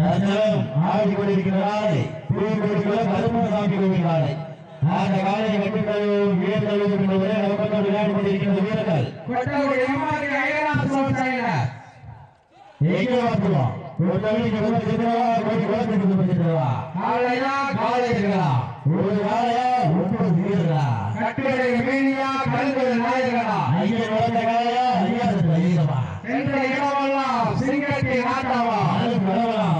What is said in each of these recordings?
ஆடி கொண்டிருக்கிற காலை பூங்கொடிக்குள்ள கருப்பசாமி கோவில் காலை அந்த காலையை கட்டுக்களும் வீரர்களும் நோக்கத்தோடு விளையாடி கொண்டிருக்கின்ற வீரர்கள். எங்கே பார்த்துவோம் ஒரு தொழிலுக்கு ரொம்ப சித்திரவா கோடி குளத்துக்கு ரொம்ப சித்திரவா காலையா காலைகளா ஒரு காலையா ஒன்பது வீரர்களா? கட்டுரை மீனியா காலையா ஐயாயிரத்து ஐயமா என்ற இடமெல்லாம் அது பரவலாம்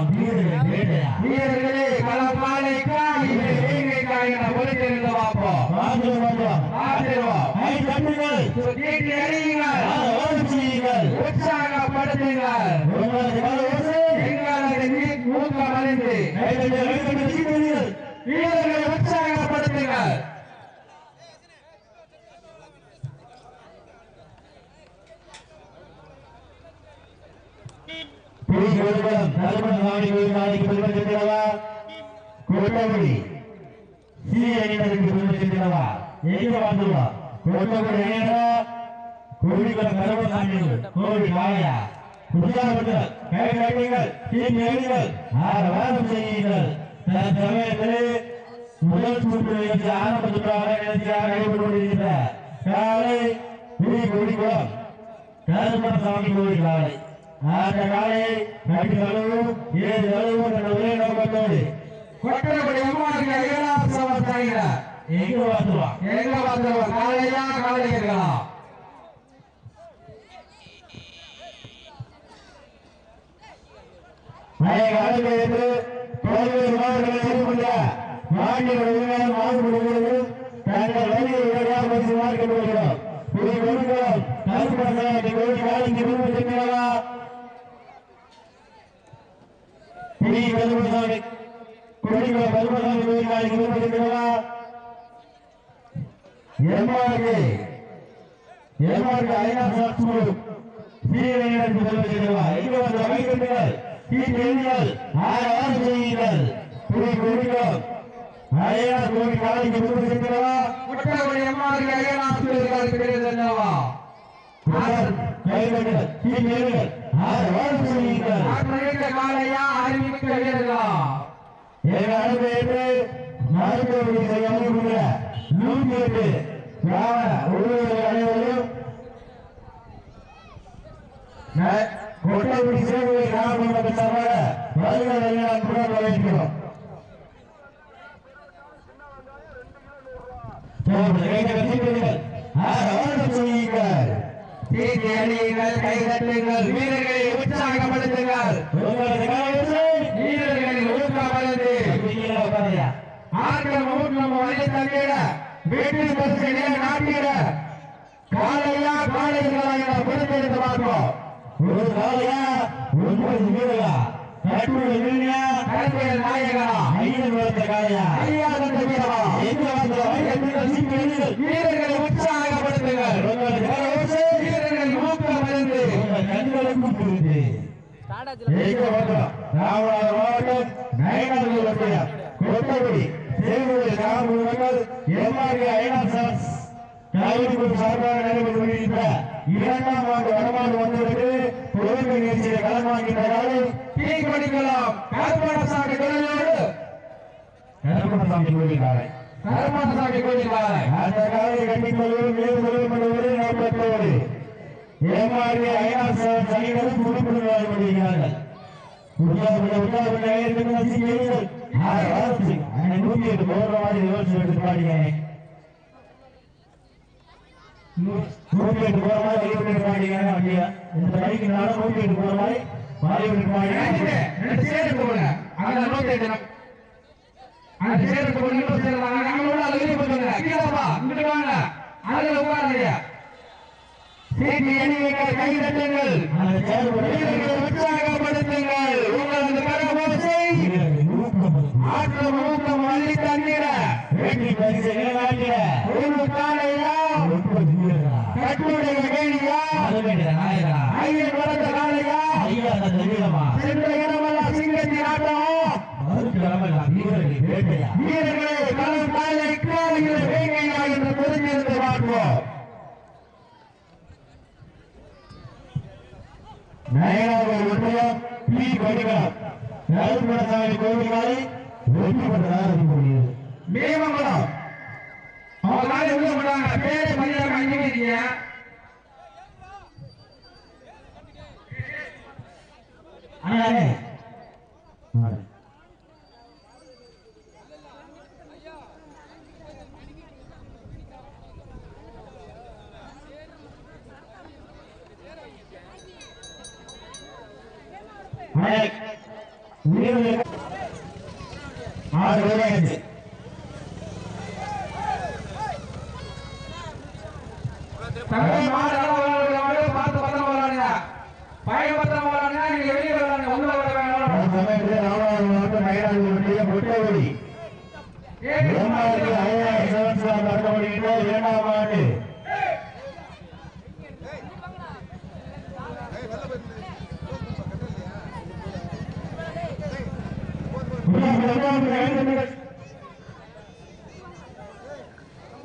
வீரர்கள் வீரர்களே களப்பாலைக்கா இது வேங்கைக்கா என பொறுத்திருந்து பார்ப்போம். பார்த்து பார்ப்போம் பார்த்திருவோம் ஐ கட்டுங்கள் தீட்டி அடியுங்கள் ஓடி செய்யுங்கள் உற்சாகப்படுத்துங்கள் உங்களது கால ஓசை எங்களது நீ- ஊக்கம் அறிந்து கைதட்டி கைதட்டி சீக்கிரங்கள் வீரர்களை உற்சாகப்படுத்துங்கள் புலி ஒருவரம் தருமன் சாமி கோயில் நாளைக்கு பெருமை சேர்க்கிறவா கோட்டகுடி சி அணியினருக்கு பெருமை சேர்க்கிறவா எங்க பார்த்துவா கோட்டகுடி அணியினரா கோழிக்குளம் கருமசாமி கோவில் காளையா உற்சாகப்படுங்கள் கை கட்டுங்கள் தீட்டி எழுங்கள் ஆரவாரம் செய்யுங்கள் தன் சமயத்திலே முதல் சுற்று நிகழ்ச்சி ஆரம்ப சுற்றாக நிகழ்ச்சியாக நடைபெற்று கொண்டிருக்கின்ற காலை புலி கோழிக்குளம் கருமசாமி கோவில் காலை. அந்த காலையை கட்டி ஏழு அளவும் என்ற ஒரே நோக்கத்தோடு கொட்டகுடி எம்ஆர்டி ஐயனார் சோழ எங்க வந்துருவான் எங்க வந்தவர் காலையா காலைகளா பழைய பல்வேறு மாவட்டங்களில் இருக்கின்ற மாநில உரிமையாளர் தங்கள் வழியை உடனடியாக பரிசு மார்க்க போகிறோம் புதிய கொடுக்கிறோம் கருப்பசாமி கோடி காலிக்கு விரும்பி சென்றவா கருப்பசாமி கோயில் காலிக்கு விரும்பி ஐநா சாட்சி வீரர்களுக்கு வந்து செய்யுங்கள் கொடுக்கிறோம் ஐயா கோடி காலைக்கு விரும்பி சென்றவா கொட்டகுடி எம்ஆர்டி ஐயனார் சோழ கைகள் தீட்டெழுங்கள் ஆறாறு செய்யுங்கள் காலையா அறிவிக்க வீரர்களா செய்ய அனுப்புகிற நூற்றி எட்டு கிராம உறவுகள் அனைவரும் கொட்டைக்குடி சேவை கிராம சார்பாக வருகிற நான் கூட வரவேற்கிறோம் செய்யுங்கள் வீரர்களை உற்சாகப்படுத்துங்கள் உங்களது காலத்தை வீரர்களை ஊக்கமடைந்து நீங்களே உட்காருங்க. ஊட்டம் வழி தங்கிட வீட்டில் பரிசு நாட்டிட. காலையா காலைகளா என பொறுத்தெடுத்து பார்ப்போம். ஒரு காலையா ஒன்பது கட்டுரை நாயகனா? ஐயன் வளர்த்த காலையா? ஐயா வீரமா எங்க சீக்கிரம் வீரர்களை உற்சாகப்படுத்துங்கள். உங்களது காலத்தை வீரர்கள் ஊக்கமடைந்து உங்கள் கண்களுக்கும் புரிந்து மாவட்டம் கொட்டகுடி தேவூர் கிராம மக்கள் எம்ஆர்ஏ ஐநாத் சார்ஸ் சார்பாக நடைபெற்று வருகின்ற இரண்டாம் ஆண்டு வடமாடு வந்தவருக்கு பொதுமை நிகழ்ச்சியை களமாகின்ற காலை தீ கொடிக்கலாம் கருப்பணசாமி கோயிலோடு கருப்பணசாமி கோவில் காலை கருப்பணசாமி கோயில் வாழை அந்த காலை கட்டிக்கொள்வதும் மேற்கொள்ளும் என்ற ஒரே நோக்கத்தோடு ஏமாறிய நூத்தி எட்டு போடுற மாதிரி யோசிச்சு எடுத்து பாடிங்க நூத்தி எட்டு போற மாதிரி இந்த பைக்கு நூத்தி எட்டு போற மாதிரி நூத்தி எட்டு அந்த சேர்த்து இங்கிட்டு வாங்க. அதுல உட்காருங்க. சீட்டி கை தட்டுங்கள் அந்த செயல்பட வீரர்களை உற்சாகப்படுத்துங்கள் உங்களது கரகோசை ஆற்றம் ஊக்கம் வழி தந்திட வெற்றி அண்ணே மயிலாடுதுறை இரண்டாவது இரண்டாயிரத்தி ஐயாயிரம் சதவீதம் நடத்தப்படுகின்ற இரண்டாம் ஆண்டு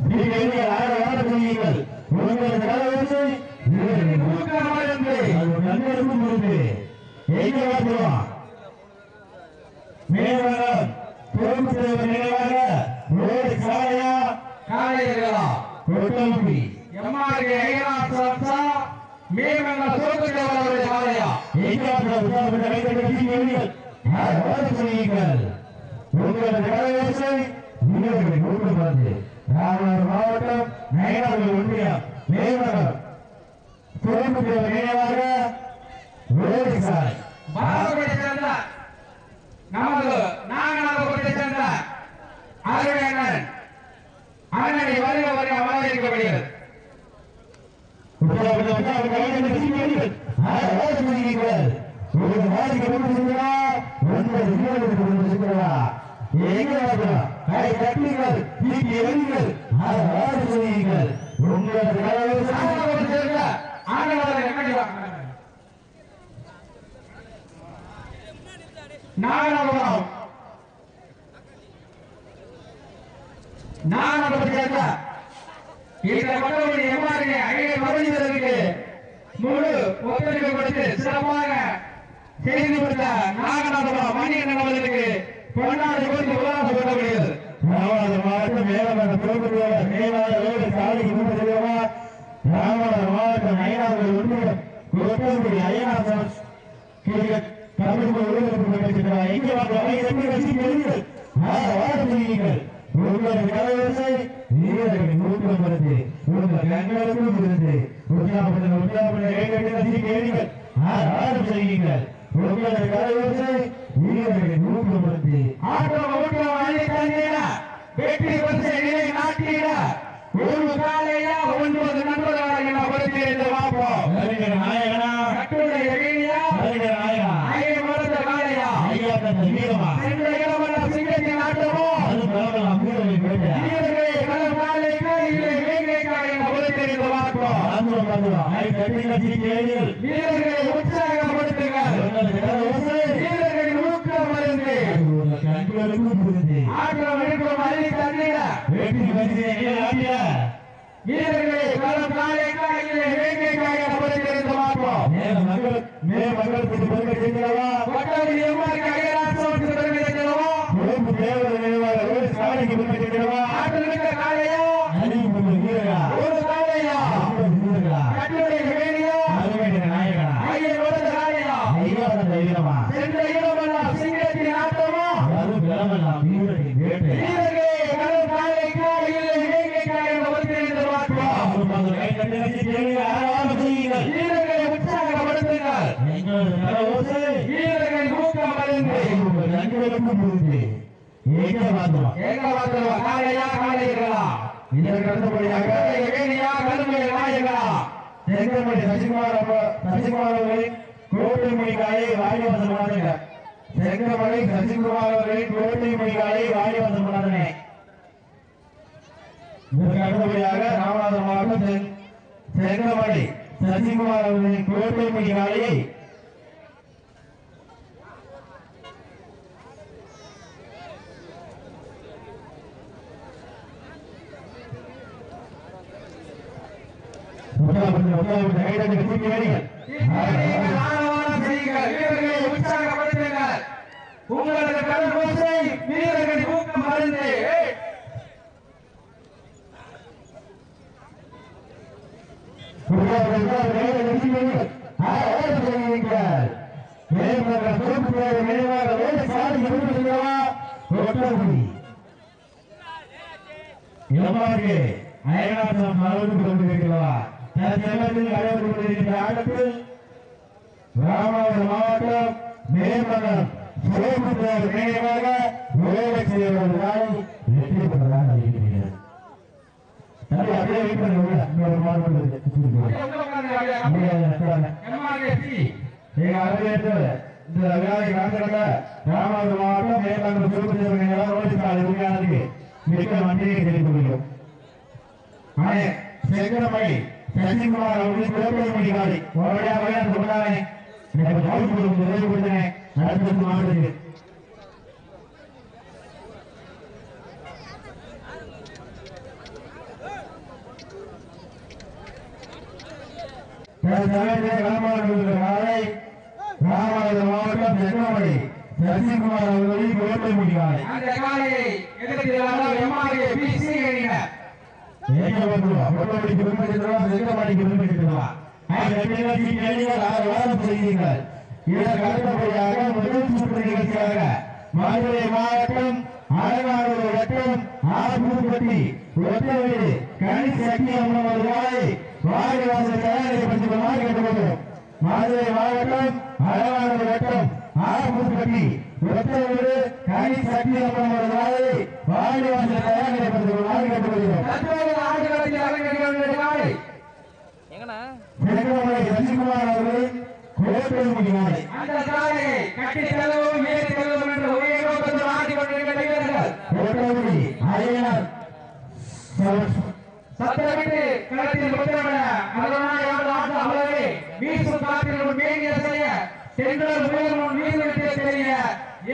நீங்கள் ஆறு வார செய்யுங்கள் உங்கள் தலைவருக்கு நன்மைக்கும் இருக்கு எங்க மேலும் பொறுப்பு நினைவாக ரோடு சாலையா காலையிலா கொட்டகுடி எம்ஆர்கே ஐயனார் சம்சா மேமங்க சோத்துட்டவர் சாலையா எங்க உற்சாகப்பட்ட கைதட்டி உங்களுக்கு மாவட்டம் நயனாபுரம் ஒன்றியம் மேல்நகர் பொறுப்பு நினைவாக ரோடு சாலை சேர்ந்த நமது நாகநாதபுரத்தை சேர்ந்த அருமையண்ணன் அண்ணனை வருக வருக வரவேற்கப்படுகிறது. நாகநாதபுரத்தை சேர்ந்த ஆண்டவரை இந்த பட்டவடி எவ்வாறு ஐநூறு மறுபடிவதற்கு முழு ஒத்துழைப்பு கொடுத்து சிறப்பாக செய்து கொடுத்த நாகநாதபுரம் மணிகண்டன் அவர்களுக்கு பொன்னாடு கொடுத்து உலகம் சொல்லப்படுகிறது மாவட்டம் மேலமன்ற தொகுதியாளர் மேலாளர் வேறு சாலை குடும்பத்திலேவா ராமநாதபுரம் மாவட்டம் ஐநாவது கிரிக்கெட் தமிழ் உருவமைப்பு எங்கே வாங்க எப்படி வச்சுக்கிறீர்கள் வார்த்தைகள் உங்களது கலைவரிசை வீரர்கள் வருது உங்கள் கண்களுக்கும் இருந்து கேளுங்கள் ஆறு செய்யுங்கள் உங்களது கலைவரிசை வீரர்கள் நூற்றம் வருது ஆட்டம் ஓட்டம் அழைத்தீர வெற்றி பரிசு நிலை நாட்டிட ஒரு ஒன்பது நண்பர்களாக பொறுத்திருந்து பார்ப்போம் நாயகன் మేము అందరూ పుట్టుబడి చెందిన சசிகுமார் அவர்களின் கோட்டை மொழிகாயை வாடி வசம் பண்ணாதுனே இதற்கு அடுத்தபடியாக ராமநாதபுரம் மாவட்டம் செங்- செங்கமணி சசிகுமார் அவர்களின் கோட்டை மொழிகாயை ஒன்பதாவது கைதட்டி சீட்டியடிகள் உங்களது கடற்போசை வீரர்கள் ஊக்கம் அறிந்து எவ்வாறு அயனாசம் அளவுக்கு கொண்டிருக்கிறவா? தற்சமயத்தில் நடைபெற்று கொண்டிருக்கிற ஆட்டத்தில் ராமநாதபுரம் மாவட்டம் மேல்மன்னம் சிவபுத்தர் நினைவாக வேலை செய்வதற்காக வெற்றி பெற்றதாக அறிவிக்கிறது தம்பி, அப்படியே வெயிட் பண்ணுங்க இன்னொரு எம்ஆர்எஸ்சி நீங்க அறிவித்து இந்த வேலை காத்திருக்க ராமநாதபுரம் மாவட்டம் மேல்மன்னம் சிவபுத்தர் நினைவாக நோட்டீஸ் உரிமையானது மிக்க நன்றியை தெரிவித்துக் கொள்கிறோம். ஆனே செங்கரமை சசிகுமார் அவர்கள் கோட்டை முடிக்காது ஒரேடியாக அந்த சொன்னானே எனக்கு நோய் கொடுக்கும் உதவி கொடுத்தேன். நடத்துறது மாறுது மாவட்டம் செங்கரமை சசிகுமார் அவர்களின் கோட்டை அந்த காலையை எதிர்க்கிறார்கள் எம்ஆர்எஸ்சி அணியினர் மதுரை மாவட்டம் அலங்காடு வட்டம் ஆசூர்பட்டி ஒத்தவீடு கனி சக்தி அம்மன் வருவாய் வாரிவாசல் தயாரிக்கப்படுத்துமாறு கேட்டுக்கொள்கிறோம் மதுரை மாவட்டம் அலங்காடு வட்டம் ஆசூர்பட்டி ஒத்தவீடு கனி சக்தி அம்மன் வருவாய் வாரிவாசல் கேட்டுக்கொள்கிறோம் தற்போது ஆடுகளத்தில் அரங்கேற்ற காலை எங்கண்ணா? செங்கமலை சசிகுமார் அவர்கள் கோட்டை முடிவாய் அந்த காலையை கட்டி செல்லவும் ஏறி செல்லவும் என்ற ஒரே நோக்கத்தில் ஆடி கொண்டிருக்கிற வீரர்கள். சத்தமிட்டு களத்தில் முத்திரமிட அதனால் எமது ஆட்ட அவ்வளவே வீசும் காற்றில் முன் சென்ற செய்ய நீதிமன்ற தெரிய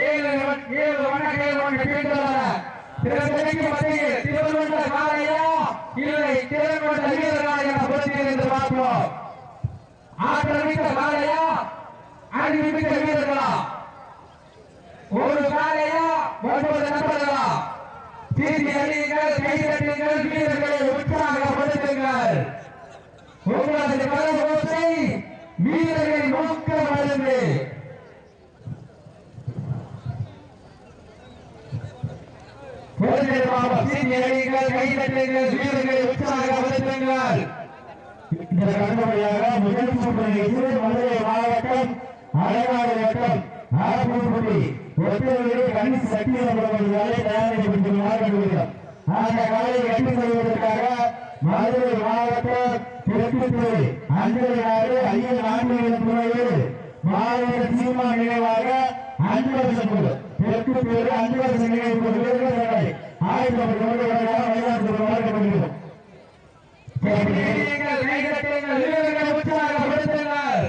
ஏழு ஏழு வண்ணங்கள் ஒன்று பீண்டுள்ள திறந்தடிக்கு மத்தியில் திருவள்ளுவந்த காலையா இல்லை திறன்கொண்ட வீரர்களா என என்று பார்ப்போம். ஆக்கிரமித்த காலையா அறிவு வீரர்களா? ஒரு காலையா ஒன்பது நண்பர்களா தீர்த்தி அறியுங்கள் கைதட்டுங்கள் வீரர்களை உற்சாகப்படுத்துங்கள் உங்களது கரகோசை வீரரை நோக்க அறிந்து கை முதல் சுற்று மதுரை மாவட்டம் அலங்காடு வட்டம் ஆரம்பப்பட்டி ஒத்தவர்களே கணி சக்தி அமர்வுகளை அந்த காலையை கட்டி செய்வதற்காக மதுரை மாவட்டம் தெற்குத்துறை அஞ்சலி நாடு ஐயன் ஆன்மீக துறையில் மாவட்ட சீமா நினைவாக அஞ்சு வருஷம் போது தெற்கு பேரு அஞ்சு வருஷம் நினைவு கொண்டு ஆயிரத்தி தொள்ளாயிரத்தி வயதான கேட்டுக்கொள்கிறோம் நீங்கள் கை தட்டுங்கள் வீரர்களை உற்சாகப்படுத்துங்கள்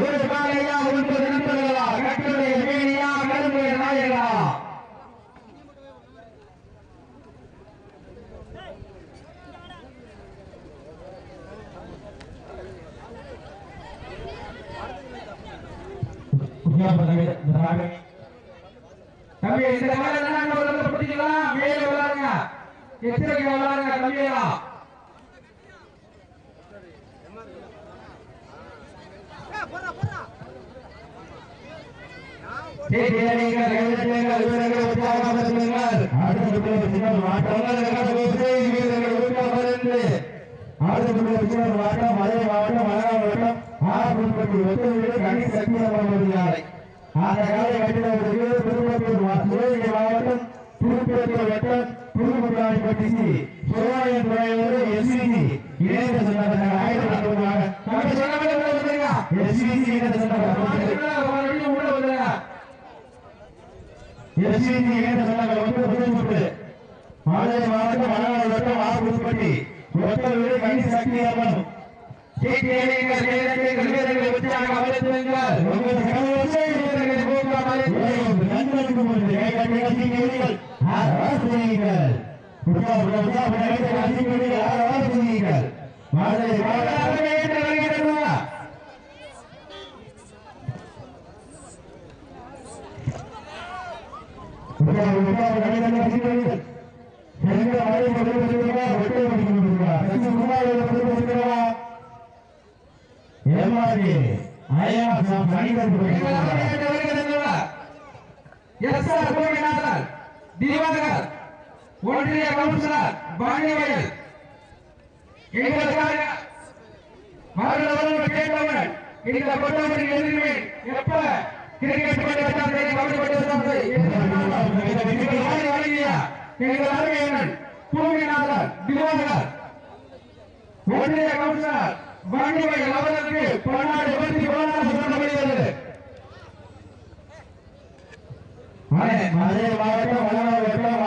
ஒரு காலையா ஒன்பது நண்பர்களா கட்டுரை மேனியா கரும்பு நாயகா தம்பி இந்த காலையில நாங்க ஒரு பிடிக்கலாம் மேலே விளாடுங்க எச்சரிக்கை விளாடுங்க தம்பியா செய்திகள் கைதட்டுங்கள் வீரர்கள் உற்சாகப்படுத்துங்கள் வீரர்கள் உற்சாகப்படுத்து ஆறு மாவட்டம் மதுரை மாவட்டம் மலரா மாவட்டம் ஆகும்படி ஒத்தவர்களே கனி சக்தியாளர் அந்த காலை கட்டிடத்திற்கு திருப்பத்தூர் சிவகங்கை மாவட்டம் திருப்பத்தூர் வட்டம் புதுமுகாணிப்பட்டி சி சிவாலயம் துறையோடு எஸ்விசி இணைந்த சொன்னாங்க ஆயிரத்தி ஐநூறு இணைந்த சொன்னாங்க எஸ்விசி இணைந்த சங்கங்கள் வந்து புதுமுட்டு மதுரை மாவட்டம் மணவாள வட்டம் திவாகர், ஒன்றிய கவுன்சிலர் பாண்டியவயல் எங்களுக்காக வருடவர்கள் கேட்டவன் இந்த கொட்டவன் எதிர்மை எப்ப கிரிக்கெட் போட்டி கபடி போட்டி வச்சாலும் சரி திவாகர் ஒன்றிய கவுன்சிலர் அவர்களுக்கு பன்னாடு சொல்லப்படுகிறது மதுரை மாவட்டம்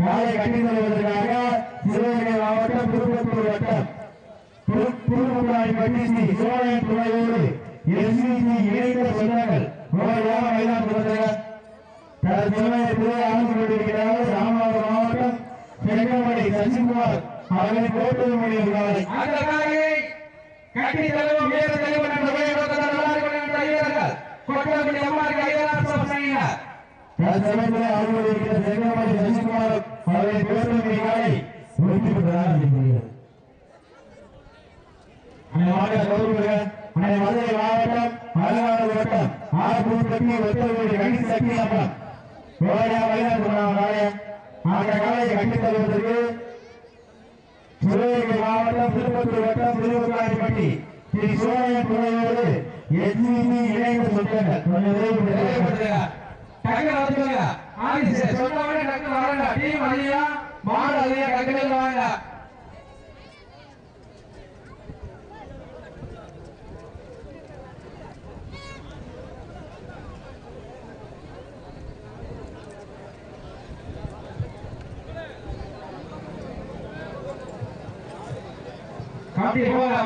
காலை கட்டி தருவதற்காக சிவகங்கை மாவட்டம் திருப்பத்தூர் வட்டம். திருமுகாய் ஸ்ரீ சிவாலயம் துணையோடு எஸ்விசி இணைந்த சொந்தங்கள். கோவையாக மயிலாடுதுறை தற்சமயத்திலே ஆண்டு கொண்டிருக்கிறார்கள். ராமநாதபுரம் மாவட்டம் சசிகுமார் கோட்டை அந்த காலையை கட்டி தழுவும் வீர தலைவன் என்ற பெயரோடு நல்லார்கள் தற்சமயத்திலே ஆண்டு கொண்டிருக்கிற செங்கமலை சசிகுமார் அவர்களின் கோட்டை மொழி காலை ஒழித்து பெற்றார் அன்னை மாவட்ட கௌரவ அன்னை மதுரை மாவட்டம் மலைநாடு வட்டம் ஆர்பூர்பட்டி ஒத்தவர்களுடைய கணி சக்தி அம்மன் கோவையா மயிலாடுதுறை ஆலயம் அந்த காலையை கட்டித் தருவதற்கு சிவகங்கை மாவட்டம் திருப்பத்தூர் வட்டம் திருவக்காடிப்பட்டி ஸ்ரீ சிவாலயம் துணையோடு எஸ்பிசி இணைந்த சொந்தங்கள் கொஞ்சம் உதவி பண்ணுங்க. சொன்னவனே டக்குனு வரங்க டீம் அதிகா மாடு அதிகா டக்குனு வாங்க.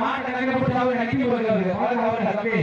மாட்டை அவர் நக்கி தம்பி.